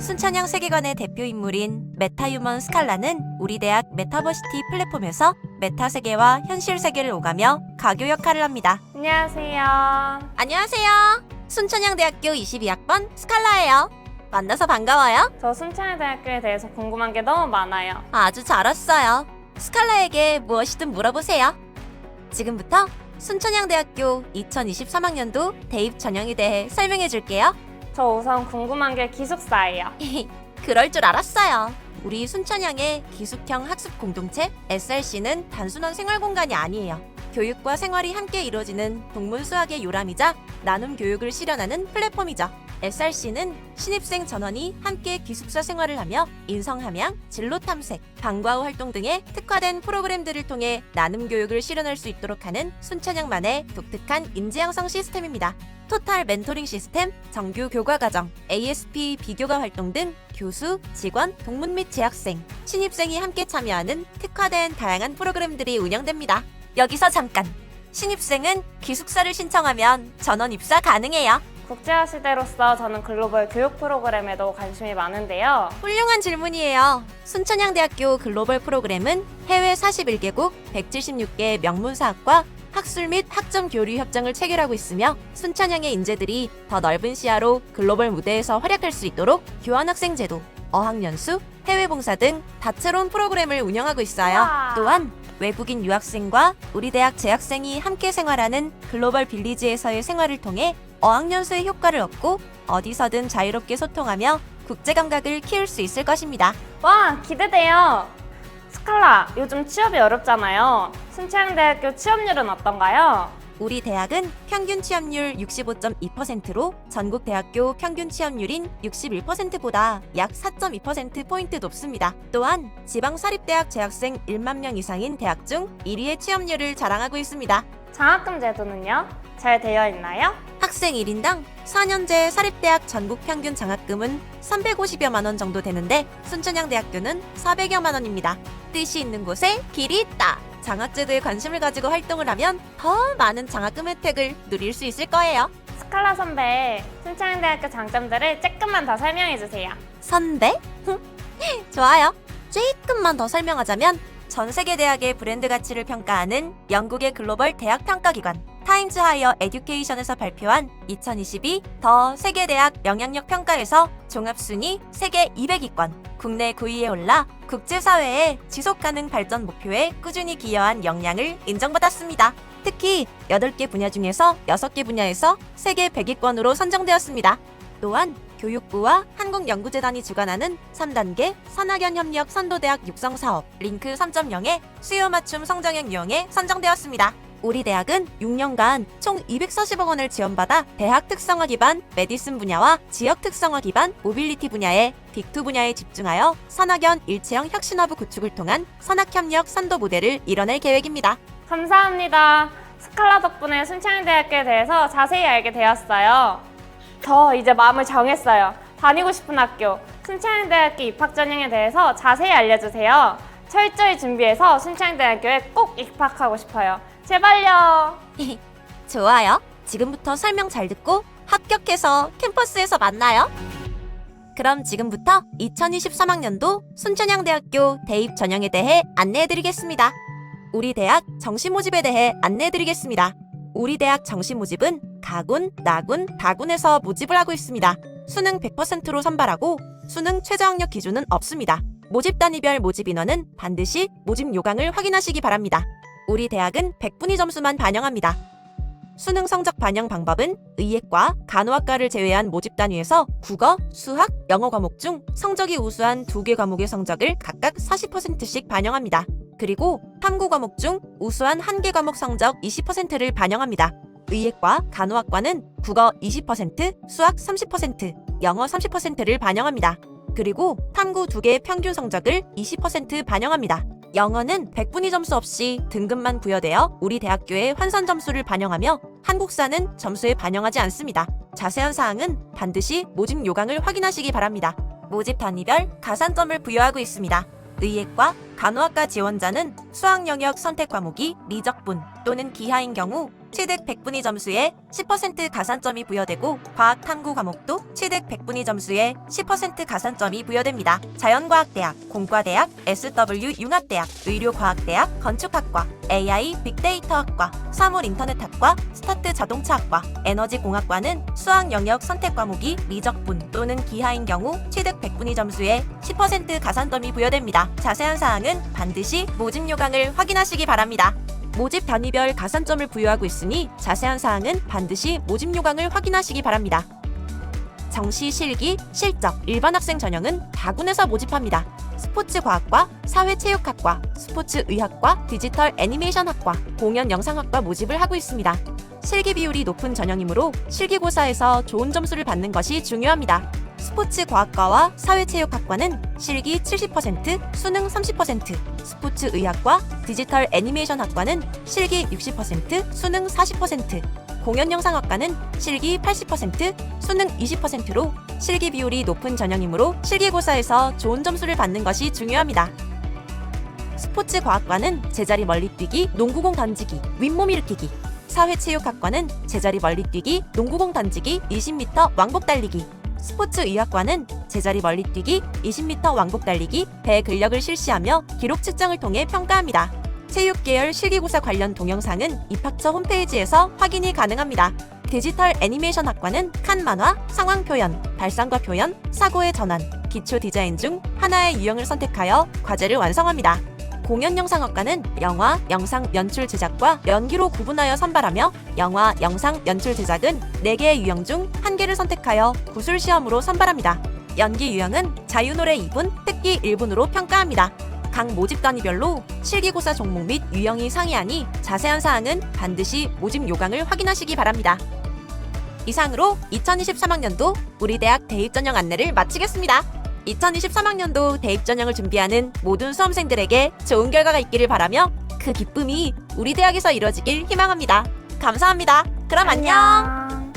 순천향 세계관의 대표 인물인 메타휴먼 스칼라는 우리 대학 메타버시티 플랫폼에서 메타 세계와 현실 세계를 오가며 가교 역할을 합니다. 안녕하세요. 안녕하세요. 순천향대학교 22학번 스칼라예요. 만나서 반가워요. 저 순천대학교에 대해서 궁금한 게 너무 많아요. 아주 잘 왔어요. 스칼라에게 무엇이든 물어보세요. 지금부터 순천향대학교 2023학년도 대입 전형에 대해 설명해 줄게요. 저 우선 궁금한 게 기숙사예요. 그럴 줄 알았어요. 우리 순천향의 기숙형 학습 공동체 SRC는 단순한 생활 공간이 아니에요. 교육과 생활이 함께 이루어지는 동문수학의 요람이자 나눔 교육을 실현하는 플랫폼이죠. SRC는 신입생 전원이 함께 기숙사 생활을 하며 인성함양, 진로 탐색, 방과 후 활동 등의 특화된 프로그램들을 통해 나눔 교육을 실현할 수 있도록 하는 순천향만의 독특한 인재 양성 시스템입니다. 토탈 멘토링 시스템, 정규 교과 과정, ASP 비교과 활동 등 교수, 직원, 동문 및 재학생, 신입생이 함께 참여하는 특화된 다양한 프로그램들이 운영됩니다. 여기서 잠깐! 신입생은 기숙사를 신청하면 전원 입사 가능해요. 국제화 시대로서 저는 글로벌 교육 프로그램에도 관심이 많은데요. 훌륭한 질문이에요. 순천향대학교 글로벌 프로그램은 해외 41개국 176개 명문사학과 학술 및 학점 교류 협정을 체결하고 있으며 순천향의 인재들이 더 넓은 시야로 글로벌 무대에서 활약할 수 있도록 교환학생 제도, 어학연수, 해외 봉사 등 다채로운 프로그램을 운영하고 있어요. 우와. 또한 외국인 유학생과 우리 대학 재학생이 함께 생활하는 글로벌 빌리지에서의 생활을 통해 어학연수의 효과를 얻고 어디서든 자유롭게 소통하며 국제 감각을 키울 수 있을 것입니다. 와, 기대돼요. 스칼라, 요즘 취업이 어렵잖아요. 순천대학교 취업률은 어떤가요? 우리 대학은 평균 취업률 65.2%로 전국 대학교 평균 취업률인 61%보다 약 4.2%포인트 높습니다. 또한 지방 사립대학 재학생 1만 명 이상인 대학 중 1위의 취업률을 자랑하고 있습니다. 장학금 제도는요? 잘 되어 있나요? 학생 1인당 4년제 사립대학 전국 평균 장학금은 350여만 원 정도 되는데 순천향대학교는 400여만 원입니다. 뜻이 있는 곳에 길이 있다. 장학제도에 관심을 가지고 활동을 하면 더 많은 장학금 혜택을 누릴 수 있을 거예요. 스칼라 선배, 순천대학교 장점들을 조금만 더 설명해 주세요. 선배? 좋아요. 조금만 더 설명하자면 전 세계 대학의 브랜드 가치를 평가하는 영국의 글로벌 대학 평가 기관 타임즈 하이어 에듀케이션에서 발표한 2022 더 세계 대학 영향력 평가에서 종합 순위 세계 200위권 국내 9위에 올라 국제사회의 지속 가능 발전 목표에 꾸준히 기여한 역량을 인정받았습니다. 특히 8개 분야 중에서 6개 분야에서 세계 100위권으로 선정되었습니다. 또한 교육부와 한국연구재단이 주관하는 3단계 산학연 협력 선도대학 육성 사업 링크 3.0의 수요 맞춤 성장형 유형에 선정되었습니다. 우리 대학은 6년간 총 240억 원을 지원받아 대학 특성화 기반 메디슨 분야와 지역 특성화 기반 모빌리티 분야의 빅2 분야에 집중하여 산학연 일체형 혁신허브 구축을 통한 산학협력 선도 모델을 이뤄낼 계획입니다. 감사합니다. 스칼라 덕분에 순천대학교에 대해서 자세히 알게 되었어요. 저 이제 마음을 정했어요. 다니고 싶은 학교, 순천대학교 입학 전형에 대해서 자세히 알려주세요. 철저히 준비해서 순천대학교에 꼭 입학하고 싶어요. 제발요. 좋아요. 지금부터 설명 잘 듣고 합격해서 캠퍼스에서 만나요. 그럼 지금부터 2023학년도 순천향대학교 대입 전형에 대해 안내해드리겠습니다. 우리 대학 정시 모집에 대해 안내해드리겠습니다. 우리 대학 정시 모집은 가군, 나군, 다군에서 모집을 하고 있습니다. 수능 100%로 선발하고 수능 최저 학력 기준은 없습니다. 모집 단위별 모집 인원은 반드시 모집 요강을 확인하시기 바랍니다. 우리 대학은 100분위 점수만 반영합니다. 수능 성적 반영 방법은 의예과, 간호학과를 제외한 모집 단위에서 국어, 수학, 영어 과목 중 성적이 우수한 두 개 과목의 성적을 각각 40%씩 반영합니다. 그리고 탐구 과목 중 우수한 한 개 과목 성적 20%를 반영합니다. 의예과, 간호학과는 국어 20%, 수학 30%, 영어 30%를 반영합니다. 그리고 탐구 두 개의 평균 성적을 20% 반영합니다. 영어는 100분위 점수 없이 등급만 부여되어 우리 대학교의 환산 점수를 반영하며 한국사는 점수에 반영하지 않습니다. 자세한 사항은 반드시 모집 요강을 확인하시기 바랍니다. 모집 단위별 가산점을 부여하고 있습니다. 의예과, 간호학과 지원자는 수학 영역 선택 과목이 미적분 또는 기하인 경우 취득 100분위 점수에 10% 가산점이 부여되고 과학 탐구 과목도 취득 100분위 점수에 10% 가산점이 부여됩니다. 자연과학대학, 공과대학, SW 융합대학, 의료과학대학, 건축학과, AI 빅데이터학과, 사물인터넷학과, 스타트 자동차학과, 에너지공학과는 수학 영역 선택 과목이 미적분 또는 기하인 경우 취득 100분위 점수에 10% 가산점이 부여됩니다. 자세한 사항은 반드시 모집 요강을 확인하시기 바랍니다. 모집 단위별 가산점을 부여하고 있으니 자세한 사항은 반드시 모집 요강을 확인하시기 바랍니다. 정시 실기, 실적, 일반 학생 전형은 다군에서 모집합니다. 스포츠 과학과, 사회체육학과, 스포츠 의학과, 디지털 애니메이션학과, 공연 영상학과 모집을 하고 있습니다. 실기 비율이 높은 전형이므로 실기고사에서 좋은 점수를 받는 것이 중요합니다. 스포츠 과학과와 사회체육학과는 실기 70%, 수능 30%, 스포츠 의학과, 디지털 애니메이션 학과는 실기 60%, 수능 40%, 공연 영상학과는 실기 80%, 수능 20%로 실기 비율이 높은 전형이므로 실기고사에서 좋은 점수를 받는 것이 중요합니다. 스포츠 과학과는 제자리 멀리뛰기, 농구공 던지기, 윗몸 일으키기, 사회체육학과는 제자리 멀리뛰기, 농구공 던지기, 20m 왕복 달리기, 스포츠의학과는 제자리 멀리뛰기, 20m 왕복 달리기, 배 근력을 실시하며 기록 측정을 통해 평가합니다. 체육계열 실기고사 관련 동영상은 입학처 홈페이지에서 확인이 가능합니다. 디지털 애니메이션 학과는 칸 만화, 상황 표현, 발상과 표현, 사고의 전환, 기초 디자인 중 하나의 유형을 선택하여 과제를 완성합니다. 공연 영상학과는 영화, 영상 연출 제작과 연기로 구분하여 선발하며 영화, 영상 연출 제작은 4개의 유형 중 1개를 선택하여 구술 시험으로 선발합니다. 연기 유형은 자유노래 2분, 특기 1분으로 평가합니다. 각 모집 단위별로 실기고사 종목 및 유형이 상이하니 자세한 사항은 반드시 모집 요강을 확인하시기 바랍니다. 이상으로 2023학년도 우리 대학 대입 전형 안내를 마치겠습니다. 2023학년도 대입 전형을 준비하는 모든 수험생들에게 좋은 결과가 있기를 바라며 그 기쁨이 우리 대학에서 이루어지길 희망합니다. 감사합니다. 그럼 안녕.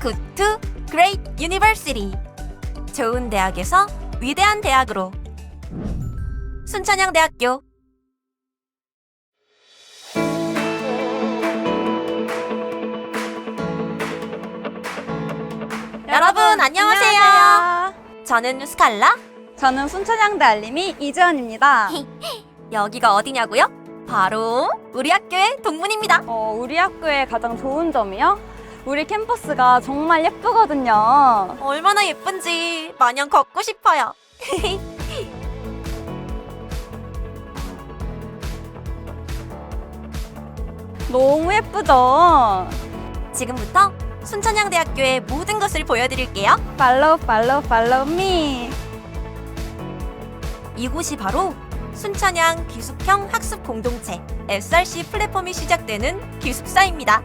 굿투 그레이트 유니버시티 좋은 대학에서 위대한 대학으로 순천향대학교 여러분 안녕하세요. 저는 스칼라. 저는 순천향대 알림이 이재현입니다. 여기가 어디냐고요? 바로 우리 학교의 동문입니다. 어, 우리 학교의 가장 좋은 점이요? 우리 캠퍼스가 정말 예쁘거든요. 얼마나 예쁜지 마냥 걷고 싶어요. 너무 예쁘죠? 지금부터 순천향대학교의 모든 것을 보여드릴게요. 팔로우 팔로우 팔로우 미. 이곳이 바로 순천향 기숙형 학습 공동체 SRC 플랫폼이 시작되는 기숙사입니다.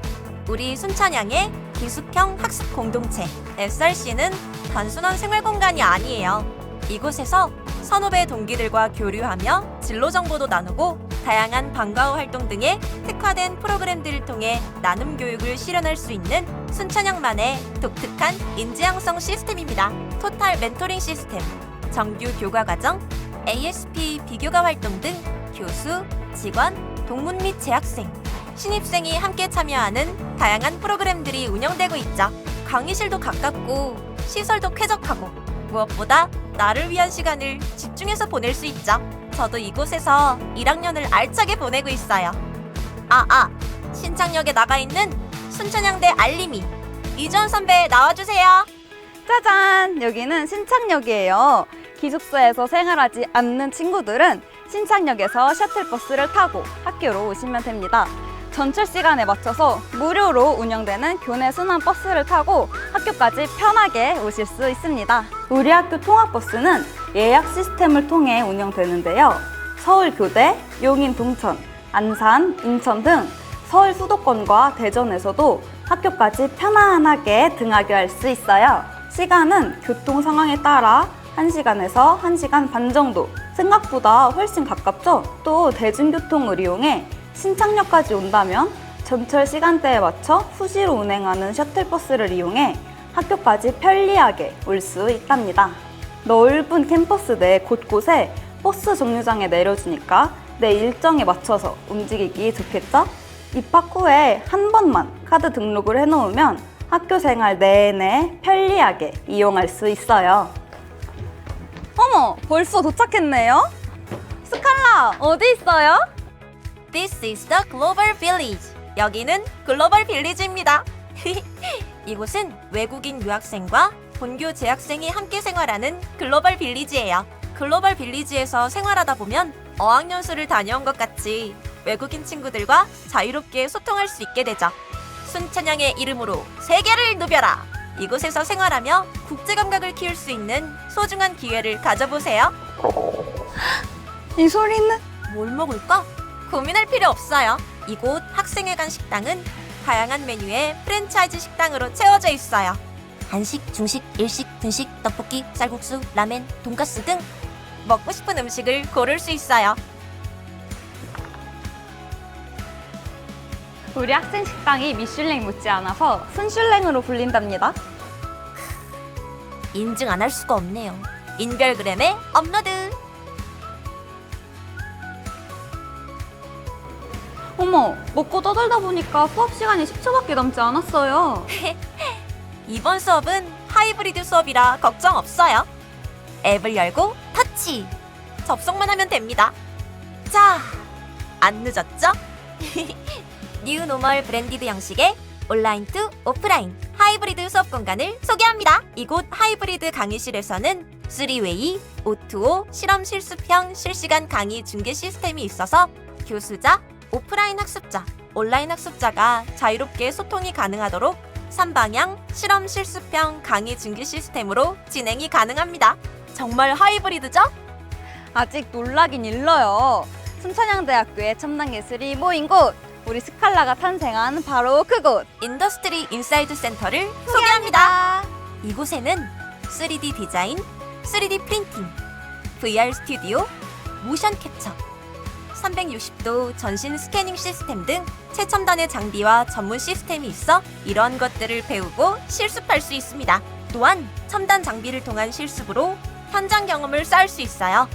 우리 순천향의 기숙형 학습 공동체 SRC는 단순한 생활 공간이 아니에요. 이곳에서 선후배 동기들과 교류하며 진로 정보도 나누고 다양한 방과 후 활동 등의 특화된 프로그램들을 통해 나눔 교육을 실현할 수 있는 순천향만의 독특한 인지 양성 시스템입니다. 토탈 멘토링 시스템, 정규 교과 과정, ASP 비교과 활동 등 교수, 직원, 동문 및 재학생, 신입생이 함께 참여하는 다양한 프로그램들이 운영되고 있죠. 강의실도 가깝고 시설도 쾌적하고 무엇보다 나를 위한 시간을 집중해서 보낼 수 있죠. 저도 이곳에서 1학년을 알차게 보내고 있어요. 아, 아, 신창역에 나가 있는 순천향대 알림이 이전 선배 나와주세요. 짜잔! 여기는 신창역이에요. 기숙사에서 생활하지 않는 친구들은 신창역에서 셔틀버스를 타고 학교로 오시면 됩니다. 전철 시간에 맞춰서 무료로 운영되는 교내 순환 버스를 타고 학교까지 편하게 오실 수 있습니다. 우리 학교 통학버스는 예약 시스템을 통해 운영되는데요. 서울 교대, 용인 동천, 안산, 인천 등 서울 수도권과 대전에서도 학교까지 편안하게 등하교 할 수 있어요. 시간은 교통 상황에 따라 1시간에서 1시간 반 정도. 생각보다 훨씬 가깝죠? 또 대중교통을 이용해 신창역까지 온다면 전철 시간대에 맞춰 수시로 운행하는 셔틀버스를 이용해 학교까지 편리하게 올 수 있답니다. 넓은 캠퍼스 내 곳곳에 버스 정류장에 내려주니까 내 일정에 맞춰서 움직이기 좋겠죠? 입학 후에 한 번만 카드 등록을 해놓으면 학교 생활 내내 편리하게 이용할 수 있어요. 어머, 벌써 도착했네요? 스칼라, 어디 있어요? This is the Global Village. 여기는 글로벌 빌리지입니다. 이곳은 외국인 유학생과 본교 재학생이 함께 생활하는 글로벌 빌리지예요. 글로벌 빌리지에서 생활하다 보면 어학연수를 다녀온 것 같이 외국인 친구들과 자유롭게 소통할 수 있게 되죠. 순천향의 이름으로 세계를 누벼라! 이곳에서 생활하며 국제 감각을 키울 수 있는 소중한 기회를 가져보세요. 이 소리는? 뭘 먹을까? 고민할 필요 없어요. 이곳 학생회관 식당은 다양한 메뉴의 프랜차이즈 식당으로 채워져 있어요. 한식, 중식, 일식, 분식, 떡볶이, 쌀국수, 라멘, 돈가스 등 먹고 싶은 음식을 고를 수 있어요. 우리 학생 식당이 미슐랭 못지않아서 순슐랭으로 불린답니다. 인증 안 할 수가 없네요. 인별그램에 업로드. 어머, 먹고 떠들다 보니까 수업 시간이 10초밖에 남지 않았어요. 이번 수업은 하이브리드 수업이라 걱정 없어요. 앱을 열고 터치. 접속만 하면 됩니다. 자, 안 늦었죠? 뉴 노멀 브랜디드 형식의 온라인 투 오프라인 하이브리드 수업 공간을 소개합니다. 이곳 하이브리드 강의실에서는 3웨이, O2O 실험 실습형 실시간 강의 중계 시스템이 있어서 교수자, 오프라인 학습자, 온라인 학습자가 자유롭게 소통이 가능하도록 3방향 실험 실습형 강의 중계 시스템으로 진행이 가능합니다. 정말 하이브리드죠? 아직 놀라긴 일러요. 순천향대학교의 첨단 예술이 모인 곳, 우리 스칼라가 탄생한 바로 그곳. 인더스트리 인사이드 센터를 소개합니다. 이곳에는 3D 디자인, 3D 프린팅, VR 스튜디오, 모션 캡처, 360도 전신 스캐닝 시스템 등 최첨단의 장비와 전문 시스템이 있어 이런 것들을 배우고 실습할 수 있습니다. 또한 첨단 장비를 통한 실습으로 현장 경험을 쌓을 수 있어요.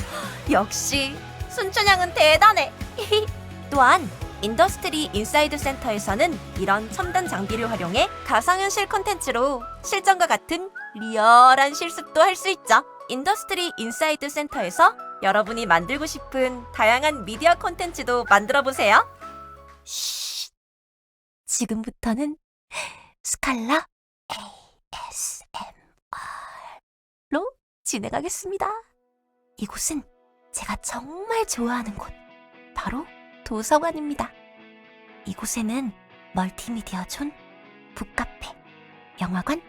역시 순천향은 대단해. 또한 인더스트리 인사이드 센터에서는 이런 첨단 장비를 활용해 가상현실 콘텐츠로 실전과 같은 리얼한 실습도 할 수 있죠. 인더스트리 인사이드 센터에서 여러분이 만들고 싶은 다양한 미디어 콘텐츠도 만들어 보세요. 쉬. 지금부터는 스칼라 ASMR로 진행하겠습니다. 이곳은 제가 정말 좋아하는 곳, 바로 도서관입니다. 이곳에는 멀티미디어 존, 북카페, 영화관,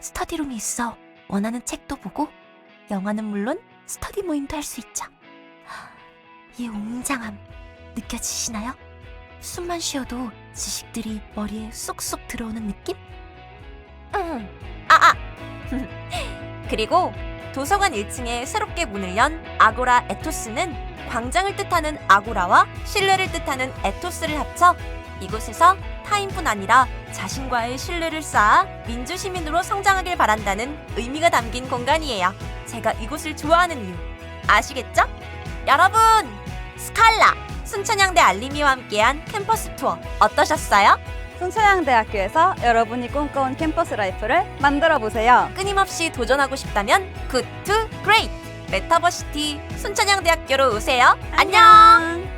스터디룸이 있어 원하는 책도 보고 영화는 물론 스터디 모임도 할 수 있죠. 이 웅장함 느껴지시나요? 숨만 쉬어도 지식들이 머리에 쏙쏙 들어오는 느낌? 음, 아, 아! 그리고 도서관 1층에 새롭게 문을 연 아고라 에토스는 광장을 뜻하는 아고라와 신뢰를 뜻하는 에토스를 합쳐 이곳에서 타인뿐 아니라 자신과의 신뢰를 쌓아 민주 시민으로 성장하길 바란다는 의미가 담긴 공간이에요. 제가 이곳을 좋아하는 이유 아시겠죠? 여러분! 스칼라! 순천향대 알림이와 함께한 캠퍼스 투어 어떠셨어요? 순천향대학교에서 여러분이 꿈꿔온 캠퍼스 라이프를 만들어 보세요. 끊임없이 도전하고 싶다면 굿 투 그레이트! 메타버시티 순천향대학교로 오세요. 안녕!